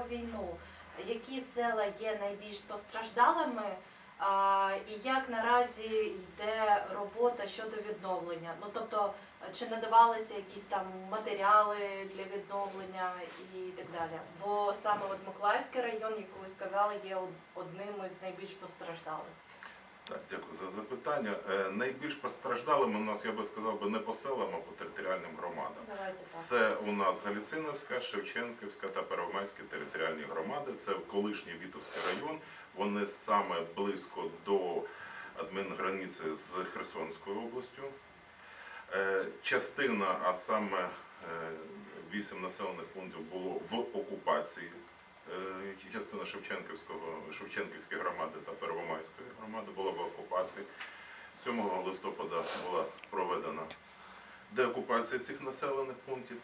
про війну. Які села є найбільш постраждалими? І як наразі йде робота щодо відновлення? Ну тобто, чи надавалися якісь там матеріали для відновлення і так далі? Бо саме от Миколаївський район, як ви сказали, є одним із найбільш постраждалих. Так, дякую за запитання. Е, Найбільш постраждалими у нас, я би сказав, би не по селам, а по територіальним громадам. Давайте. Це у нас Галіциновська, Шевченківська та Первомайські територіальні громади. Це колишній Вітовський район. Вони саме близько до адмінграниці з Херсонською областю. Е, Частина, а саме е, вісім населених пунктів було в окупації. Частина Шевченківського, Шевченківської громади та Громади була в окупації. 7 листопада була проведена деокупація цих населених пунктів.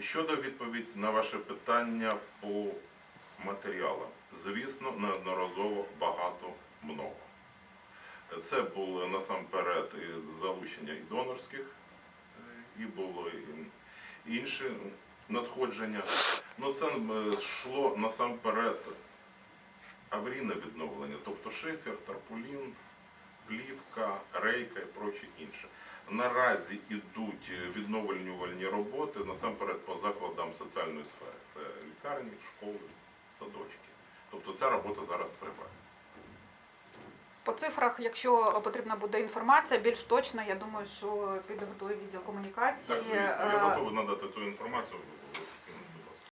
Щодо відповідь на ваше питання по матеріалам, звісно, неодноразово багато много. Це було насамперед і залучення і донорських, і було і інші надходження. Ну це е, йшло насамперед аварійне відновлення, тобто шифер, тарпулін, плівка, рейка і проче інше. Наразі йдуть відновлювальні роботи насамперед по закладам соціальної сфери. Це лікарні, школи, садочки. Тобто ця робота зараз триває. По цифрах, якщо потрібна буде інформація, більш точна, я думаю, що підготує відділ комунікації. Так, звісно, я Е, готовий надати ту інформацію.